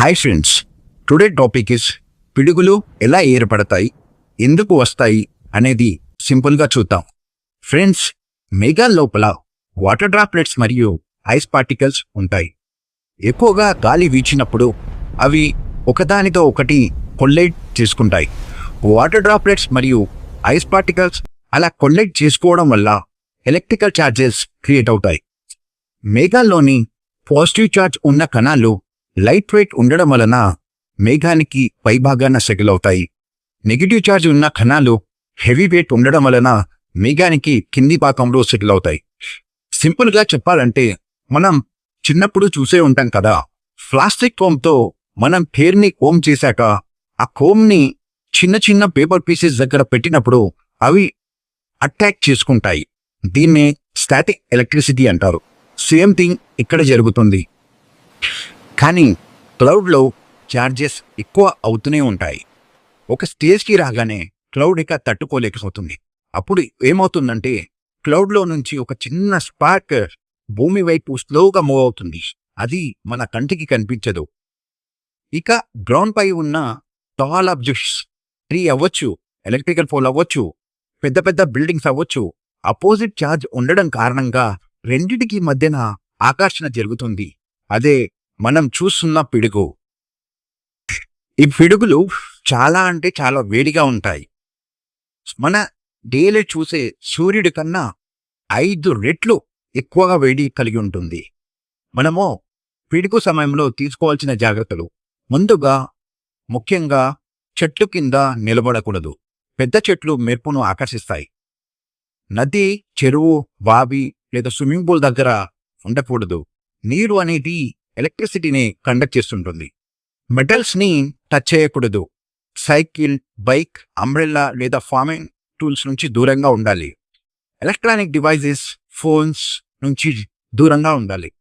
Hi friends today topic is పిడుగులు ఎలా ఏర్పడతాయి ఎందుకు వస్తాయి అనేది సింపుల్గా చూద్దాం. ఫ్రెండ్స్ మేఘాల లోపల వాటర్ డ్రాప్లెట్స్ మరియు ఐస్ పార్టికల్స్ ఉంటాయి. ఎక్కువగా గాలి వీచినప్పుడు అవి ఒకదానితో ఒకటి కొల్లైట్ చేసుకుంటాయి. వాటర్ డ్రాప్లెట్స్ మరియు ఐస్ పార్టికల్స్ అలా కొల్లైట్ చేసుకోవడం వల్ల ఎలక్ట్రికల్ ఛార్జెస్ క్రియేట్ అవుతాయి. మేఘాల్లోని పాజిటివ్ ఛార్జ్ ఉన్న కణాలు లైట్ వెయిట్ ఉండడం వలన మేఘానికి పైభాగాన సెగలవుతాయి. అవుతాయి నెగిటివ్ ఛార్జ్ ఉన్న కణాలు హెవీ వెయిట్ ఉండడం వలన మేఘానికి కింది భాగంలో సెటిల్ అవుతాయి సింపుల్గా చెప్పాలంటే మనం చిన్నప్పుడు చూసే ఉంటాం కదా ప్లాస్టిక్ కోమ్తో మనం హెయిర్ని కోమ్ చేశాక ఆ కోమ్ని చిన్న చిన్న పేపర్ పీసెస్ దగ్గర పెట్టినప్పుడు అవి అటాక్ చేసుకుంటాయి. దీన్నే స్టాటిక్ ఎలక్ట్రిసిటీ అంటారు. సేమ్ థింగ్ ఇక్కడ జరుగుతుంది. కానీ క్లౌడ్లో ఛార్జెస్ ఎక్కువ అవుతూనే ఉంటాయి. ఒక స్టేజ్కి రాగానే క్లౌడ్ ఇక తట్టుకోలేకపోతుంది. అప్పుడు ఏమవుతుందంటే క్లౌడ్లో నుంచి ఒక చిన్న స్పార్క్ భూమి వైపు స్లోగా మూవ్ అవుతుంది. అది మన కంటికి కనిపించదు. ఇక గ్రౌండ్ పై ఉన్న టాల్ ఆబ్జెక్ట్స్ ట్రీ అవ్వచ్చు ఎలక్ట్రికల్ పోల్ అవ్వచ్చు పెద్ద పెద్ద బిల్డింగ్స్ అవ్వచ్చు. అపోజిట్ ఛార్జ్ ఉండడం కారణంగా రెండిటికి మధ్యన ఆకర్షణ జరుగుతుంది. అదే మనం చూస్తున్న పిడుగు. ఈ పిడుగులు చాలా అంటే చాలా వేడిగా ఉంటాయి. మన డేలే చూసే సూర్యుడి కన్నా ఐదు రెట్లు ఎక్కువగా వేడి కలిగి ఉంటుంది. మనము పిడుగు సమయంలో తీసుకోవాల్సిన జాగ్రత్తలు. ముందుగా ముఖ్యంగా చెట్లు కింద నిలబడకూడదు. పెద్ద చెట్లు మెరుపును ఆకర్షిస్తాయి. నది చెరువు బావి లేదా స్విమ్మింగ్ పూల్ దగ్గర ఉండకూడదు. నీరు అనేది ఎలక్ట్రిసిటీని కండక్ట్ చేస్తుంటుంది. మెటల్స్ని టచ్ చేయకూడదు. సైకిల్ బైక్ అంబ్రెల్లా లేదా ఫార్మింగ్ టూల్స్ నుంచి దూరంగా ఉండాలి. ఎలక్ట్రానిక్ డివైజెస్ ఫోన్స్ నుంచి దూరంగా ఉండాలి.